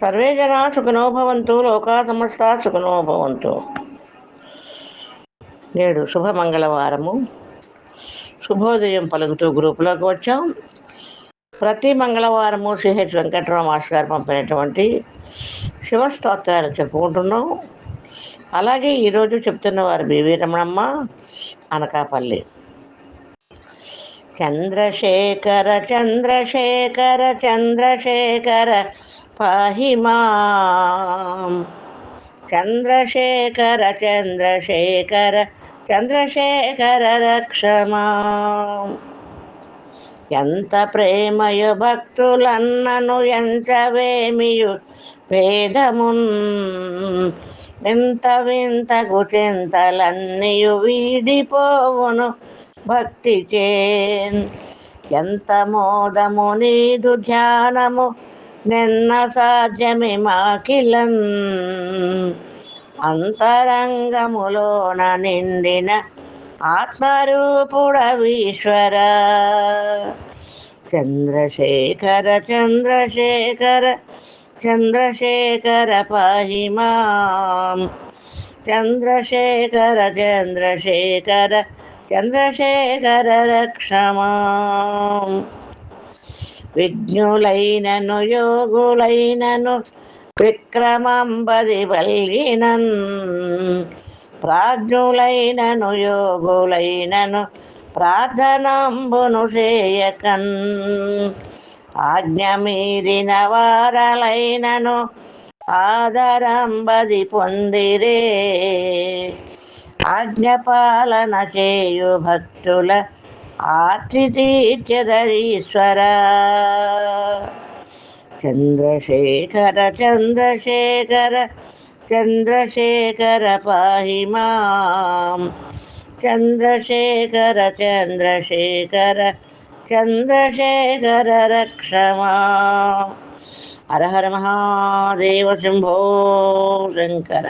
Survey జనా సుఖినో భవంతు లోకా సమస్త సుఖినో భవంతు. నేడు శుభ మంగళవారము శుభోదయం పలుకుతూ గ్రూపులోకి వచ్చాం. ప్రతి మంగళవారము సిహెచ్ వెంకట్రావు మాస్టర్ గారు పంపినటువంటి శివస్తోత్రాలు చెప్పుకుంటున్నాం. అలాగే ఈరోజు చెప్తున్న వారు బివి రమణమ్మ అనకాపల్లి. చంద్రశేఖర చంద్రశేఖర చంద్రశేఖర పాహి మాం చంద్రశేఖర చంద్రశేఖర చంద్రశేఖర రక్షమా ఎంత ప్రేమయు భక్తులన్నను ఎంచవేమియు భేదమున్ ఎంత వింతకు చింతలన్నీయు వీడిపోవును భక్తి చేన్ ఎంత మోదము నీదు ధ్యానము నిన్న సాధ్యమి మాకిలన్ అంతరంగములోన నిండిన ఆత్మరూపుడవీశ్వర. చంద్రశేఖర చంద్రశేఖర చంద్రశేఖర పాహి చంద్రశేఖర చంద్రశేఖర చంద్రశేఖర రక్షమా. విజ్ఞులైనను యోగులైనను విక్రమంబది వల్లినన్ ప్రాజ్ఞులైనను యోగులైనను ప్రార్థనంబును చేయకన్ ఆజ్ఞ మీరిన వారలైనను ఆదరంబది పొందిరే. ఆజ్ఞపాలన చేయు భక్తుల ఆర్తి చంద్రశేఖర చంద్రశేఖర చంద్రశేఖర పాహి మాం. చంద్రశేఖర చంద్రశేఖర చంద్రశేఖర రక్షమా హర హర మహాదేవ శంభో శంకర.